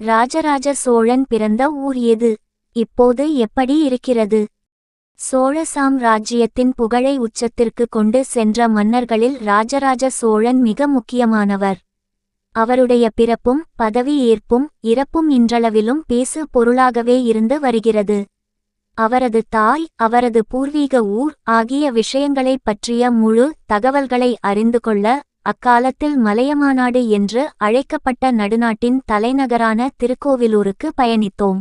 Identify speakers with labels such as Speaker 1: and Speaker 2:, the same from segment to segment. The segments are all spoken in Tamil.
Speaker 1: ராஜராஜ சோழன் பிறந்த ஊர் எது? இப்போது எப்படி இருக்கிறது? சோழ சாம்ராஜ்யத்தின் புகழை உச்சத்திற்கு கொண்டு சென்ற மன்னர்களில் ராஜராஜ சோழன் மிக முக்கியமானவர். அவருடைய பிறப்பும் பதவி ஏற்பும் இறப்பும் இன்றளவிலும் பேசு பொருளாகவே இருந்து வருகிறது. அவரது தாய் அவரது பூர்வீக ஊர் ஆகிய விஷயங்களைப் பற்றிய முழு தகவல்களை அறிந்து கொள்ள அக்காலத்தில் மலையமாநாடு என்று அழைக்கப்பட்ட நடுநாட்டின் தலைநகரான திருக்கோவிலூருக்கு பயணித்தோம்.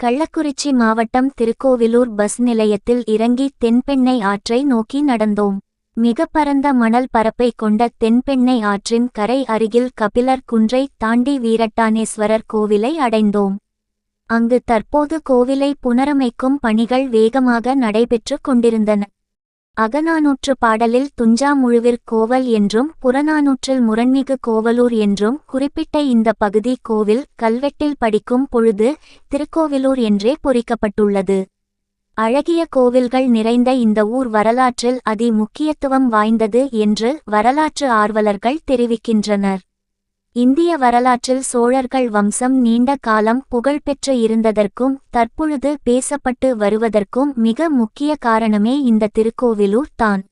Speaker 1: கள்ளக்குறிச்சி மாவட்டம் திருக்கோவிலூர் பஸ் நிலையத்தில் இறங்கி தென்பெண்ணை ஆற்றை நோக்கி நடந்தோம். மிக பரந்த மணல் பரப்பை கொண்ட தென்பெண்ணை ஆற்றின் கரை அருகில் கபிலர் குன்றை தாண்டி வீரட்டானேஸ்வரர் கோவிலை அடைந்தோம். அங்கு தற்போது கோவிலை புனரமைக்கும் பணிகள் வேகமாக நடைபெற்றுக் கொண்டிருந்தன. அகநானூற்று பாடலில் துஞ்சாமுழுவிற் கோவல் என்றும் புறநானூற்றில் முரண்மிகு கோவலூர் என்றும் குறிப்பிட்ட இந்த பகுதி கோவில் கல்வெட்டில் படிக்கும் பொழுது திருக்கோவிலூர் என்றே பொறிக்கப்பட்டுள்ளது. அழகிய கோவில்கள் நிறைந்த இந்த ஊர் வரலாற்றில் அதி முக்கியத்துவம் வாய்ந்தது என்று வரலாற்று ஆர்வலர்கள் தெரிவிக்கின்றனர். இந்திய வரலாற்றில் சோழர்கள் வம்சம் நீண்ட காலம் புகழ்பெற்று இருந்ததற்கும் தற்பொழுது பேசப்பட்டு வருவதற்கும் மிக முக்கிய காரணமே இந்த திருக்கோவிலூர் தான்.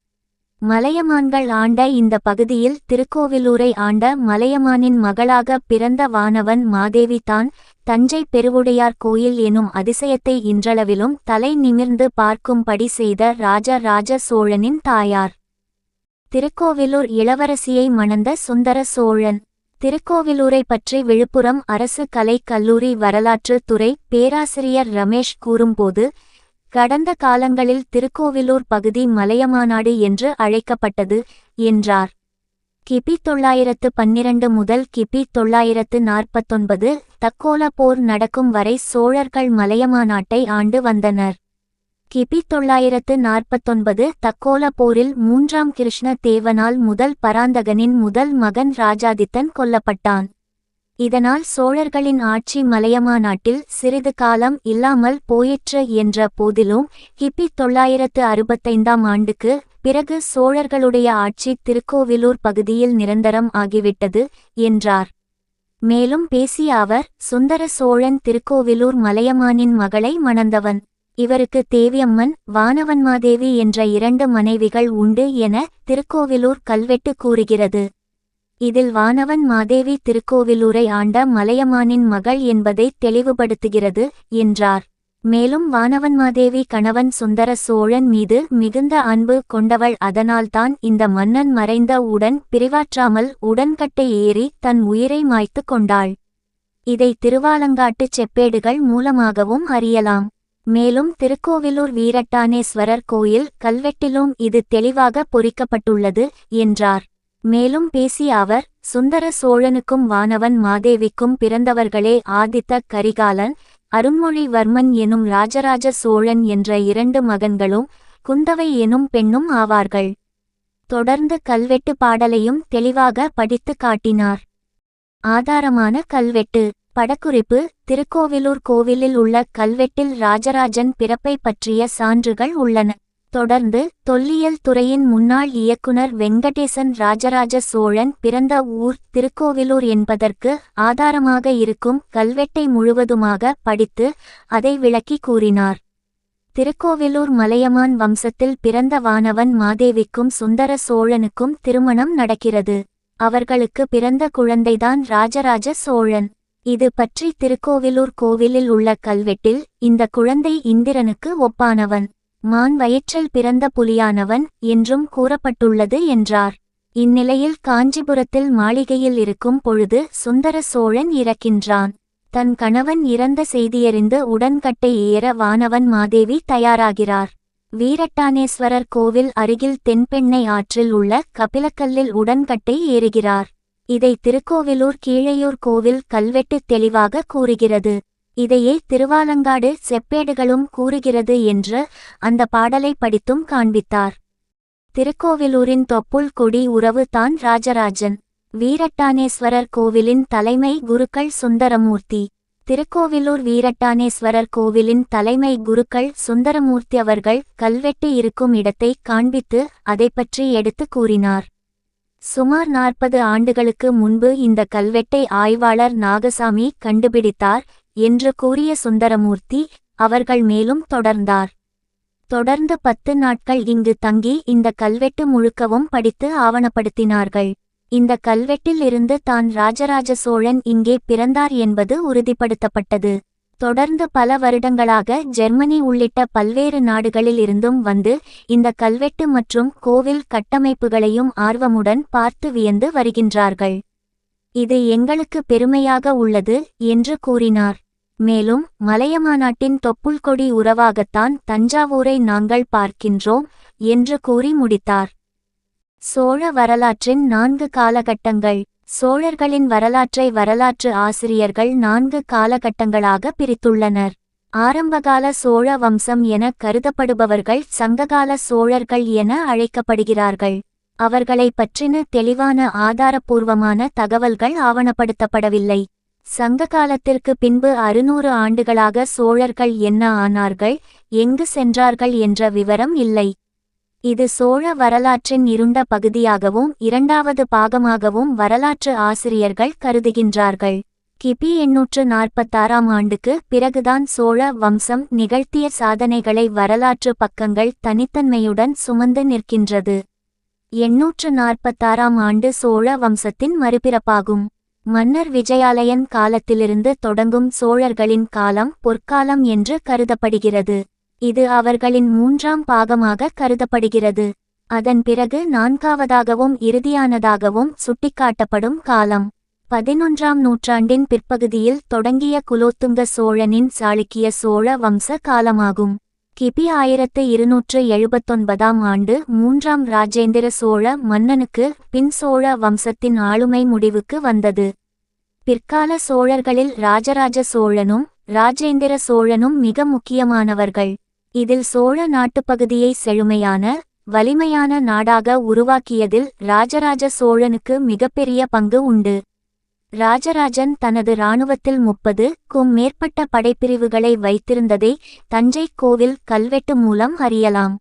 Speaker 1: மலையமான்கள் ஆண்ட இந்த பகுதியில் திருக்கோவிலூரை ஆண்ட மலையமானின் மகளாக பிறந்த வானவன் மாதேவி தான் தஞ்சை பெருவுடையார் கோயில் எனும் அதிசயத்தை இன்றளவிலும் தலை நிமிர்ந்து பார்க்கும்படி செய்த ராஜ ராஜ சோழனின் தாயார். திருக்கோவிலூர் இளவரசியை மணந்த சுந்தர சோழன். திருக்கோவிலூரை பற்றி விழுப்புரம் அரசு கலைக் கல்லூரி வரலாற்று துறை பேராசிரியர் ரமேஷ் கூறும்போது கடந்த காலங்களில் திருக்கோவிலூர் பகுதி மலையமாநாடு என்று அழைக்கப்பட்டது என்றார். கிபி தொள்ளாயிரத்து பன்னிரண்டு முதல் கிபி தொள்ளாயிரத்து நாற்பத்தொன்பது தக்கோல போர் நடக்கும் வரை சோழர்கள் மலையமாநாட்டை ஆண்டு வந்தனர். கிபி தொள்ளாயிரத்து நாற்பத்தொன்பது தக்கோல போரில் மூன்றாம் கிருஷ்ண தேவனால் முதல் பராந்தகனின் முதல் மகன் ராஜாதித்தன் கொல்லப்பட்டான். இதனால் சோழர்களின் ஆட்சி மலையமா நாட்டில் சிறிது காலம் இல்லாமல் போயிற்று என்ற போதிலும் கிபி தொள்ளாயிரத்து அறுபத்தைந்தாம் ஆண்டுக்கு பிறகு சோழர்களுடைய ஆட்சி திருக்கோவிலூர் பகுதியில் நிரந்தரம் ஆகிவிட்டது என்றார். மேலும் பேசிய அவர் சுந்தர சோழன் திருக்கோவிலூர் மலையமானின் மகளை மணந்தவன். இவருக்கு தேவியம்மன் வானவன்மாதேவி என்ற இரண்டு மனைவிகள் உண்டு என திருக்கோவிலூர் கல்வெட்டு கூறுகிறது. இதில் வானவன் மாதேவி திருக்கோவிலூரை ஆண்ட மலையமானின் மகள் என்பதை தெளிவுபடுத்துகிறது என்றார். மேலும் வானவன்மாதேவி கணவன் சுந்தர சோழன் மீது மிகுந்த அன்பு கொண்டவள் அதனால்தான் இந்த மன்னன் மறைந்த உடன் பிரிவாற்றாமல் உடன்கட்டை ஏறி தன் உயிரை மாய்த்து கொண்டாள். இதை திருவாலங்காட்டுச் செப்பேடுகள் மூலமாகவும் அறியலாம். மேலும் திருக்கோவிலூர் வீரட்டானேஸ்வரர் கோயில் கல்வெட்டிலும் இது தெளிவாக பொறிக்கப்பட்டுள்ளது என்றார். மேலும் பேசிய அவர் சுந்தர சோழனுக்கும் வானவன் மாதேவிக்கும் பிறந்தவர்களே ஆதித்த கரிகாலன் அருண்மொழிவர்மன் எனும் ராஜராஜ சோழன் என்ற இரண்டு மகன்களும் குந்தவை எனும் பெண்ணும் ஆவார்கள். தொடர்ந்து கல்வெட்டு பாடலையும் தெளிவாக படித்து காட்டினார். ஆதாரமான கல்வெட்டு படக்குறிப்பு திருக்கோவிலூர் கோவிலில் உள்ள கல்வெட்டில் ராஜராஜன் பிறப்பை பற்றிய சான்றுகள் உள்ளன. தொடர்ந்து தொல்லியல் துறையின் முன்னாள் இயக்குனர் வெங்கடேசன் ராஜராஜ சோழன் பிறந்த ஊர் திருக்கோவிலூர் என்பதற்கு ஆதாரமாக இருக்கும் கல்வெட்டை முழுவதுமாக படித்து அதை விளக்கி கூறினார். திருக்கோவிலூர் மலையமான் வம்சத்தில் பிறந்த வானவன் மாதேவிக்கும் சுந்தர சோழனுக்கும் திருமணம் நடக்கிறது. அவர்களுக்கு பிறந்த குழந்தைதான் ராஜராஜ சோழன். இது பற்றி திருக்கோவிலூர் கோவிலில் உள்ள கல்வெட்டில் இந்த குழந்தை இந்திரனுக்கு ஒப்பானவன். மான் வயிற்றில் பிறந்த புலியானவன் என்றும் கூறப்பட்டுள்ளது என்றார். இந்நிலையில் காஞ்சிபுரத்தில் மாளிகையில் இருக்கும் பொழுது சுந்தர சோழன் இறக்கின்றான். தன் கணவன் இறந்த செய்தியறிந்து உடன்கட்டை ஏற வானவன் மாதேவி தயாராகிறார். வீரட்டானேஸ்வரர் கோவில் அருகில் தென்பெண்ணை ஆற்றில் உள்ள கபிலக்கல்லில் உடன்கட்டை ஏறுகிறார். இதை திருக்கோவிலூர் கீழையூர் கோவில் கல்வெட்டு தெளிவாக கூறுகிறது. இதையே திருவாலங்காடு செப்பேடுகளும் கூறுகிறது என்று அந்த பாடலை படித்தும் காண்பித்தார். திருக்கோவிலூரின் தொப்புள் கொடி உறவு தான் ராஜராஜன். வீரட்டானேஸ்வரர் கோவிலின் தலைமை குருக்கள் சுந்தரமூர்த்தி. திருக்கோவிலூர் வீரட்டானேஸ்வரர் கோவிலின் தலைமை குருக்கள் சுந்தரமூர்த்தி அவர்கள் கல்வெட்டு இருக்கும் இடத்தை காண்பித்து அதை பற்றி எடுத்து கூறினார். சுமார் நாற்பது ஆண்டுகளுக்கு முன்பு இந்த கல்வெட்டை ஆய்வாளர் நாகசாமி கண்டுபிடித்தார் என்று கூறிய சுந்தரமூர்த்தி அவர்கள் மேலும் தொடர்ந்தார். தொடர்ந்து பத்து நாட்கள் இங்கு தங்கி இந்த கல்வெட்டு முழுக்கவும் படித்து ஆவணப்படுத்தினார்கள். இந்த கல்வெட்டில் இருந்து தான் ராஜராஜ சோழன் இங்கே பிறந்தார் என்பது உறுதிப்படுத்தப்பட்டது. தொடர்ந்து பல வருடங்களாக ஜெர்மனி உள்ளிட்ட பல்வேறு நாடுகளில் இருந்தும் வந்து இந்த கல்வெட்டு மற்றும் கோவில் கட்டமைப்புகளையும் ஆர்வமுடன் பார்த்து வியந்து வருகின்றார்கள். இது எங்களுக்கு பெருமையாக உள்ளது என்று கூறினார். மேலும் மலையமாநாட்டின் தொப்புள்கொடி உறவாகத்தான் தஞ்சாவூரை நாங்கள் பார்க்கின்றோம் என்று கூறி முடித்தார். சோழ வரலாற்றின் நான்கு காலகட்டங்கள். சோழர்களின் வரலாற்றை வரலாற்று ஆசிரியர்கள் நான்கு காலகட்டங்களாக பிரித்துள்ளனர். ஆரம்பகால சோழ வம்சம் என கருதப்படுபவர்கள் சங்ககால சோழர்கள் என அழைக்கப்படுகிறார்கள். அவர்களை பற்றின தெளிவான ஆதாரபூர்வமான தகவல்கள் ஆவணப்படுத்தப்படவில்லை. சங்க காலத்திற்கு பின்பு அறுநூறு ஆண்டுகளாக சோழர்கள் என்ன ஆனார்கள் எங்கு சென்றார்கள் என்ற விவரம் இல்லை. இது சோழ வரலாற்றின் இருண்ட பகுதியாகவும் இரண்டாவது பாகமாகவும் வரலாற்று ஆசிரியர்கள் கருதுகின்றார்கள். கிபி எண்ணூற்று நாற்பத்தாறாம் ஆண்டுக்கு பிறகுதான் சோழ வம்சம் நிகழ்த்திய சாதனைகளை வரலாற்று பக்கங்கள் தனித்தன்மையுடன் சுமந்து நிற்கின்றது. எண்ணூற்று நாற்பத்தாறாம் ஆண்டு சோழ வம்சத்தின் மறுபிறப்பாகும். மன்னர் விஜயாலயன் காலத்திலிருந்து தொடங்கும் சோழர்களின் காலம் பொற்காலம் என்று கருதப்படுகிறது. இது அவர்களின் மூன்றாம் பாகமாக கருதப்படுகிறது. அதன் பிறகு நான்காவதாகவும் இறுதியானதாகவும் சுட்டிக்காட்டப்படும் காலம். பதினொன்றாம் நூற்றாண்டின் பிற்பகுதியில் தொடங்கிய குலோத்துங்க சோழனின் சாளுக்கிய சோழ வம்ச காலமாகும். கிபி ஆயிரத்து இருநூற்று எழுபத்தொன்பதாம் ஆண்டு மூன்றாம் ராஜேந்திர சோழ மன்னனுக்கு பின் சோழ வம்சத்தின் ஆளுமை முடிவுக்கு வந்தது. பிற்கால சோழர்களில் ராஜராஜ சோழனும் ராஜேந்திர சோழனும் மிக முக்கியமானவர்கள். இதில் சோழ நாட்டுப்பகுதியை செழுமையான வலிமையான நாடாக உருவாக்கியதில் ராஜராஜ சோழனுக்கு மிகப்பெரிய பங்கு உண்டு. ராஜராஜன் தனது இராணுவத்தில் முப்பது க்கும் மேற்பட்ட படைப்பிரிவுகளை வைத்திருந்ததை தஞ்சை கோவில் கல்வெட்டு மூலம் அறியலாம்.